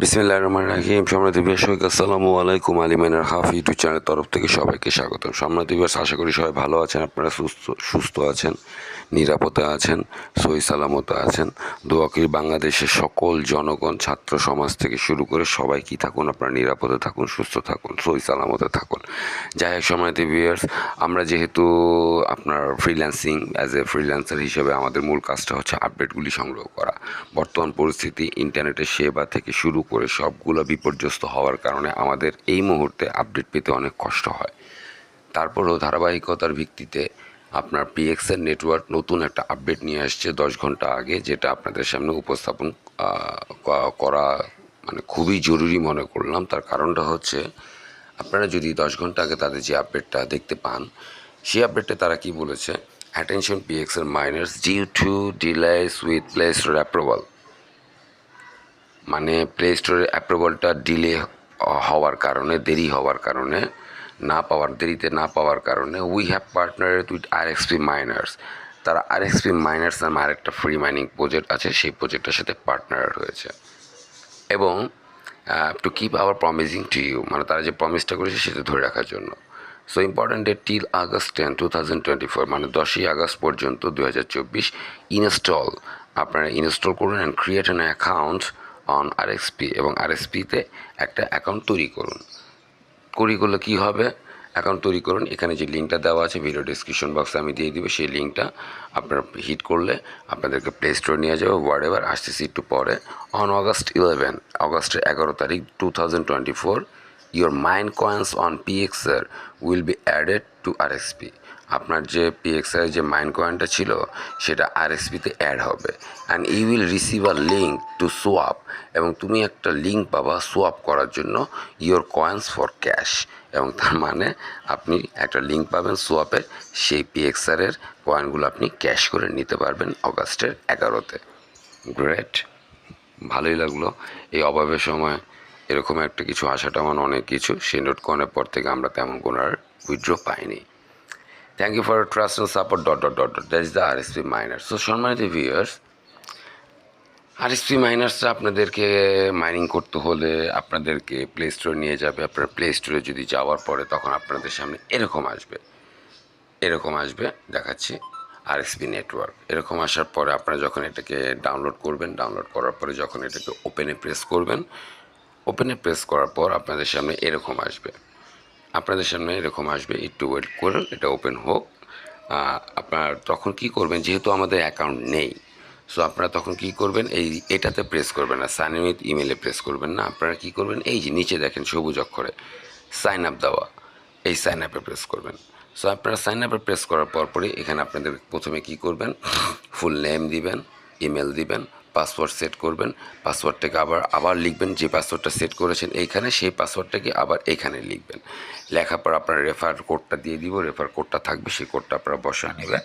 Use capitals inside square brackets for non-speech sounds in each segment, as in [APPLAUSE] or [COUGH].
বিসমিল্লাহ রহমান রাহিম। সম্রাট সবাইকে আসসালামু আলাইকুম। আলিমানের হাফ ইউটিউব চ্যানেলের তরফ থেকে সবাইকে স্বাগত সম্রাট দিবস আশা করি সবাই ভালো আছেন, আপনারা সুস্থ সুস্থ আছেন, নিরাপদে আছেন, সহি সালামতে আছেন। দোয়াকির বাংলাদেশের সকল জনগণ, ছাত্র সমাজ থেকে শুরু করে সবাই কি থাকুন, আপনারা নিরাপদে থাকুন, সুস্থ থাকুন, সহি সালামতে থাকুন। যাই হোক সম্রাট ভিউয়ার্স, আমরা যেহেতু আপনার ফ্রিল্যান্সিং অ্যাজ এ ফ্রিল্যান্সার হিসেবে আমাদের মূল কাজটা হচ্ছে আপডেটগুলি সংগ্রহ করা। বর্তমান পরিস্থিতি ইন্টারনেটের সেবা থেকে শুরু করে সবগুলো বিপর্যস্ত হওয়ার কারণে আমাদের এই মুহূর্তে আপডেট পেতে অনেক কষ্ট হয়। তারপরেও ধারাবাহিকতার ভিত্তিতে আপনার পিএক্সের নেটওয়ার্ক নতুন একটা আপডেট নিয়ে আসছে দশ ঘণ্টা আগে, যেটা আপনাদের সামনে উপস্থাপন করা মানে খুবই জরুরি মনে করলাম। তার কারণটা হচ্ছে, আপনারা যদি দশ ঘণ্টা আগে তাদের যে আপডেটটা দেখতে পান, সেই আপডেটে তারা কি বলেছে? Attention পিএক্সের miners due to delays with play store approval মানে প্লে স্টোরের অ্যাপ্রুভালটা ডিলে হওয়ার কারণে, দেরি হওয়ার কারণে, না পাওয়ার, দেরিতে না পাওয়ার কারণে we have partner with R XP miners তারা আর এক্সপি মাইনার্স নামে আরেকটা ফ্রি মাইনিং প্রজেক্ট আছে, সেই প্রজেক্টের সাথে পার্টনার হয়েছে। এবং to keep our promising to you মানে তারা যে প্রমিসটা করেছে সেটা ধরে রাখার জন্য। So important date till August ten two thousand twenty four মানে দশই আগস্ট পর্যন্ত দু হাজার চব্বিশ ইনস্টল আপনারা ইনস্টল করুন and create an account on RXP এবং আরএসপিতে একটা অ্যাকাউন্ট তৈরি করুন। করি করলে কী হবে? অ্যাকাউন্ট তৈরি করুন। এখানে যে লিঙ্কটা দেওয়া আছে ভিডিও ডিসক্রিপশন বক্সে আমি দিয়ে দিব। সেই লিঙ্কটা আপনারা হিট করলে আপনাদেরকে প্লে স্টোর নিয়ে যাবে হোয়াট এভার আসতেছি একটু পরে। অন অগস্ট ইলেভেন অগস্টের এগারো তারিখ two thousand twenty four your mined coins on PXR will be added to RSP আপনার যে পিএক্সআর যে মাইন্ড কয়েনটা ছিল, সেটা আরএসপিতে অ্যাড হবে। And you will receive a link to swap এবং তুমি একটা লিঙ্ক পাবা সোয়াপ করার জন্য ইওর কয়েন্স ফর ক্যাশ এবং তার মানে আপনি একটা লিঙ্ক পাবেন সোয়াপের সেই পিএক্সআরের কয়েনগুলো আপনি ক্যাশ করে নিতে পারবেন অগাস্টের এগারোতে। গ্রেট ভালোই লাগল। এই অভাবের সময় এরকম একটা কিছু আসাটা আমার অনেক কিছু। সেই নোট কয়েনের পর থেকে আমরা তেমন কোনো আর উইথড্র পাইনি। Thank you for trust and support dot dot dot dot that is the R S P miner so সম্মানিত ভিউয়ার্স আরএসপি মাইনার্সটা আপনাদেরকে মাইনিং করতে হলে আপনাদেরকে প্লে স্টোরে নিয়ে যাবে। আপনার প্লে স্টোরে যদি যাওয়ার পরে তখন আপনাদের সামনে এরকম আসবে। এরকম আসবে, দেখাচ্ছি আর আরএসপি নেটওয়ার্ক এরকম আসার পরে আপনারা যখন এটাকে ডাউনলোড করবেন ডাউনলোড করার পরে যখন এটাকে ওপেনে প্রেস করবেন ওপেনে প্রেস করার পর আপনাদের সামনে এরকম আসবে। আপনাদের সামনে এরকম আসবে, একটু ওয়েট করুন এটা ওপেন হোক। আপনার তখন কি করবেন, যেহেতু আমাদের অ্যাকাউন্ট নেই সো আপনারা তখন কি করবেন, এই এটাতে প্রেস করবেন না সাইন উইথ ইমেলে প্রেস করবেন না, আপনারা কি করবেন, এই যে নিচে দেখেন সবুজ অক্ষরে সাইন আপ দেওয়া, এই সাইন আপে প্রেস করবেন। সো আপনারা সাইন আপে প্রেস করার পরপরই এখানে আপনাদের প্রথমে কি করবেন [COUGHS] ফুল নেম দিবেন ইমেল দিবেন পাসওয়ার্ড সেট করবেন পাসওয়ার্ডটাকে আবার আবার লিখবেন, যে পাসওয়ার্ডটা সেট করেছেন এইখানে, সেই পাসওয়ার্ডটাকে আবার এখানে লিখবেন। লেখার পর আপনার রেফার কোডটা দিয়ে দিব রেফার কোডটা থাকবে, সেই কোডটা আপনারা বসিয়ে নেবেন।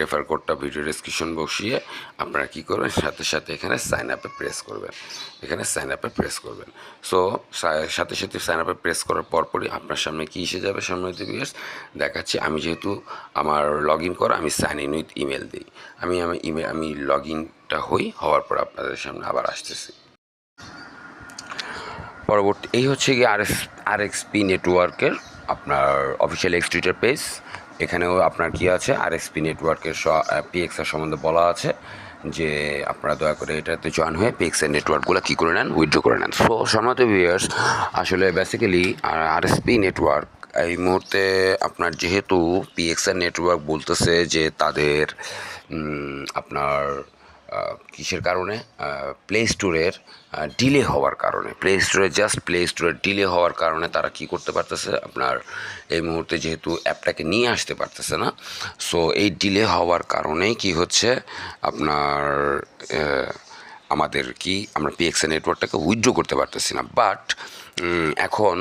রেফার কোডটা ভিডিও ডিসক্রিপশন বসিয়ে আপনারা কী করবেন, সাথে সাথে এখানে সাইন আপে প্রেস করবেন। এখানে সাইন আপে প্রেস করবেন। সো, সাথে সাথে সাইন আপে প্রেস করার পরপরই আপনার সামনে কী এসে যাবে সামনে ভিউয়ার্স দেখাচ্ছি। আমি যেহেতু আমার লগ ইন করা, আমি সাইন ইন উইথ ইমেল দিই। আমি আমি ইমেল আমি লগ ইনটা হই হওয়ার পর আপনাদের সামনে আবার আসতেছি। পরবর্তী, এই হচ্ছে কি আর এস, আর এক্সপি নেটওয়ার্কের আপনার অফিসিয়াল এক্স টুইটার পেজ এখানেও আপনার কি আছে? আর এক্সপি নেটওয়ার্কের পিএক্সের সম্বন্ধে বলা আছে যে আপনারা দয়া করে এটাতে জয়েন হয়ে পিএক্সের নেটওয়ার্কগুলো কী করে নেন? উইথড্র করে নেন। সো সম্মত ভিউয়ার্স আসলে বেসিক্যালি আর এসপি নেটওয়ার্ক, এই মুহূর্তে আপনার যেহেতু পিএক্সের নেটওয়ার্ক বলতেছে যে তাদের আপনার কিসের কারণে? প্লে স্টোরের ডিলে হওয়ার কারণে। প্লে স্টোরে জাস্ট প্লে স্টোরের ডিলে হওয়ার কারণে তারা কি করতে পারতেছে? আপনার এই মুহূর্তে যেহেতু অ্যাপটাকে নিয়ে আসতে পারতেছে না সো এই ডিলে হওয়ার কারণেই কি হচ্ছে? আপনার আমাদের কি, আমরা পিএক্সএ নেটওয়ার্কটাকে উইথড্র করতে পারতেছি না। বাট এখন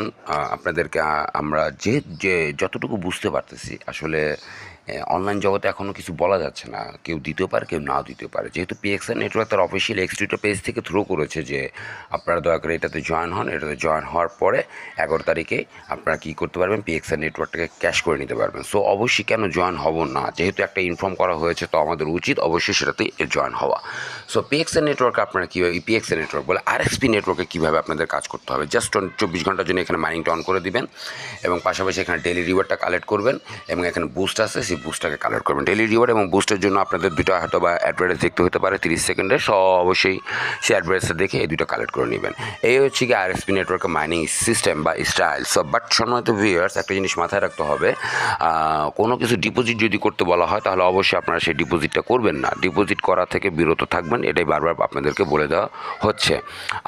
আপনাদেরকে আমরা যে যে, যতটুকু বুঝতে পারতেছি, আসলে অনলাইন জগতে এখনও কিছু বলা যাচ্ছে না। কেউ দিতেও পারে, কেউ নাও দিতে পারে। যেহেতু পিএক্সএন নেটওয়ার্ক তার অফিসিয়াল এক্সট্রিটা পেজ থেকে থ্রো করেছে যে, আপনারা দয়া করে এটাতে জয়েন হন। এটাতে জয়েন হওয়ার পরে এগারো তারিখে আপনারা কী করতে পারবেন? পিএক্সএন নেটওয়ার্কটাকে ক্যাশ করে নিতে পারবেন। সো অবশ্যই কেন জয়েন হব না? যেহেতু একটা ইনফর্ম করা হয়েছে, তো আমাদের উচিত অবশ্যই সেটাতে জয়েন হওয়া। সো পিএক্সএন নেটওয়ার্কে আপনারা কীভাবে পিএক্সএন নেটওয়ার্ক বলে আরএক্সপি নেটওয়ার্কে কীভাবে আপনাদের কাজ করতে হবে? জাস্ট চব্বিশ ঘণ্টার জন্য এখানে মাইনিংটা অন করে দিবেন এবং পাশাপাশি এখানে ডেলি রিওয়ার্ডটা কালেক্ট করবেন এবং এখানে বুস্ট আছে সেই বুস্টটাকে কালেক্ট করবেন। ডেলি রিওয়ার্ড এবং বুস্টের জন্য আপনাদের দুটো হয়তো বা অ্যাডভার্টাইজ দেখতে হতে পারে, তিরিশ সেকেন্ডে। সো, অবশ্যই সেই অ্যাডভার্টাইজটা দেখে এই দুটো কালেক্ট করে নেবেন। এই হচ্ছে কি আর আরএসপি নেটওয়ার্কের মাইনিং সিস্টেম বা স্টাইল সো বাট সম্মানিত ভিউয়ার্স একটা জিনিস মাথায় রাখতে হবে কোনো কিছু ডিপোজিট যদি করতে বলা হয়, তাহলে অবশ্যই আপনারা সেই ডিপোজিটটা করবেন না। ডিপোজিট করা থেকে বিরত থাকবেন, এটাই বারবার আপনাদেরকে বলে দেওয়া হচ্ছে।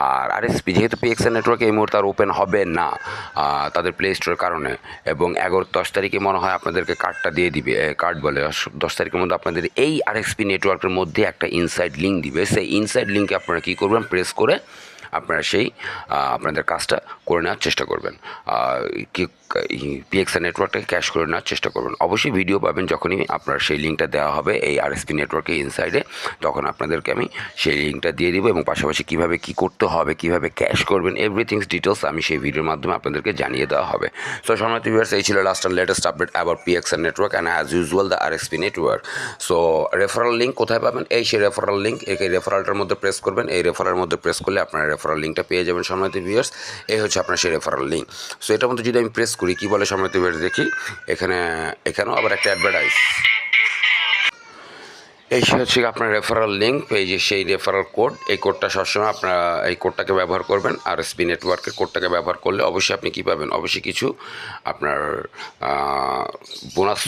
আর আর আরএসপি যেহেতু পিএক্সএল নেটওয়ার্ক এই মুহূর্তে আর ওপেন হবে না তাদের প্লে স্টোরের কারণে। এবং এগারো দশ তারিখে মনে হয় আপনাদেরকে কার্ডটা দিয়ে দিবে কার্ড বলে। দশ তারিখের মধ্যে আপনাদের এই আর এক্সপি নেটওয়ার্কের মধ্যে একটা ইনসাইড লিঙ্ক দিবে। সেই ইনসাইড লিঙ্কে আপনারা কী করবেন? প্রেস করে আপনারা সেই আপনাদের কাজটা করে নেওয়ার চেষ্টা করবেন। কি পিএক্সএ নেটওয়ার্কটাকে ক্যাশ করে নেওয়ার চেষ্টা করবেন। অবশ্যই ভিডিও পাবেন যখনই আপনার সেই লিঙ্কটা দেওয়া হবে এই আরএসপি নেটওয়ার্কের ইনসাইডে তখন আপনাদেরকে আমি সেই লিঙ্কটা দিয়ে দিব এবং পাশাপাশি কীভাবে কী করতে হবে, কীভাবে ক্যাশ করবেন এভরিথিংস ডিটেলস আমি সেই ভিডিওর মাধ্যমে আপনাদেরকে জানিয়ে দেওয়া হবে। সো সম্মানিত ভিউয়ার্স এই ছিল last and latest update about PXN network and as usual the RSP network so referral link কোথায় পাবেন? এই সেই রেফারেল লিঙ্ক এই রেফারেলটার মধ্যে প্রেস করবেন। এই রেফারের মধ্যে প্রেস করলে আপনার রেফারেল লিঙ্কটা পেয়ে যাবেন সম্মানিত ভিউয়ার্স এই হচ্ছে আপনার সেই রেফারাল লিঙ্ক সো এটার মধ্যে যদি আমি প্রেস করি, কী বলে সম্মানিত ভিউয়ার্স দেখি? এখানে, এখানেও আবার একটা অ্যাডভার্টাইজ এই হচ্ছে আপনার রেফারেল লিঙ্ক যে সেই রেফারেল কোড এই কোডটা সবসময় আপনারা এই কোডটাকে ব্যবহার করবেন। আর এসপি নেটওয়ার্কের কোডটাকে ব্যবহার করলে অবশ্যই আপনি কী পাবেন? অবশ্যই কিছু, আপনার বোনাস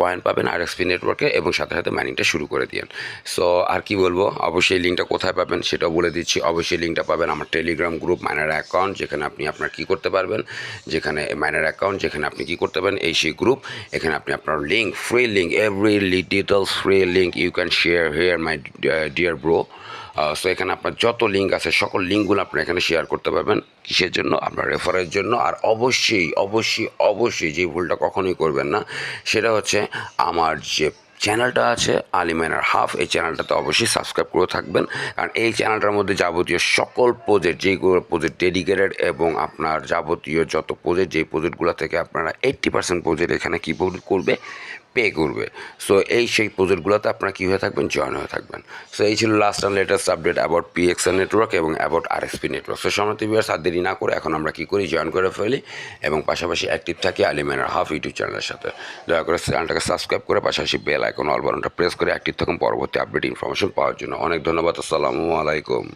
কয়েন পাবেন আর এসপি নেটওয়ার্কে এবং সাথে সাথে মাইনিংটা শুরু করে দিন সো আর কি বলব? অবশ্যই লিঙ্কটা কোথায় পাবেন সেটাও বলে দিচ্ছি। অবশ্যই লিঙ্কটা পাবেন আমার টেলিগ্রাম গ্রুপ মাইনার অ্যাকাউন্ট যেখানে আপনি আপনার কী করতে পারবেন, যেখানে মাইনার অ্যাকাউন্ট যেখানে আপনি কী করতে পারেন, এই সেই গ্রুপ এখানে আপনি আপনার link free link every details free link you can share here my dear bro so এখানে আপনার যত লিঙ্ক আছে, সকল লিঙ্কগুলো আপনি এখানে শেয়ার করতে পারবেন কিসের জন্য? আপনার রেফারের জন্য। আর অবশ্যই অবশ্যই অবশ্যই যে ভুলটা কখনোই করবেন না, সেটা হচ্ছে আমার যে চ্যানেলটা আছে আলিমাইনার হাফ এই চ্যানেলটাতে অবশ্যই সাবস্ক্রাইব করে থাকবেন। কারণ এই চ্যানেলটার মধ্যে যাবতীয় সকল প্রজেক্ট যেগুলো প্রজেক্ট ডেডিকেটেড এবং আপনার যাবতীয় যত প্রজেক্ট যেই প্রজেক্টগুলো থেকে আপনারা এইট্টি পার্সেন্ট প্রজেক্ট এখানে কী করবে পে করবে। সো এই সেই প্রজেক্টগুলোতে আপনারা কী হয়ে থাকবেন? জয়েন হয়ে থাকবেন। সো এই ছিল last and latest update about PXL network এবং অ্যাবাউট আরএসপি নেটওয়ার্ক সো সময় বিয়ার্স আর দেরি না করে এখন আমরা কী করি? জয়েন করে ফেলি এবং পাশাপাশি অ্যাক্টিভ থাকি আলিমেনার হাফ ইউটিউব চ্যানেলের সাথে। দয়া করে চ্যানেলটাকে সাবস্ক্রাইব করে, পাশাপাশি বেল আইকন অল বাটনটা প্রেস করে অ্যাক্টিভ থাকুন। পরবর্তী আপডেট ইনফরমেশন পাওয়ার জন্য অনেক ধন্যবাদ। আসসালামু আলাইকুম।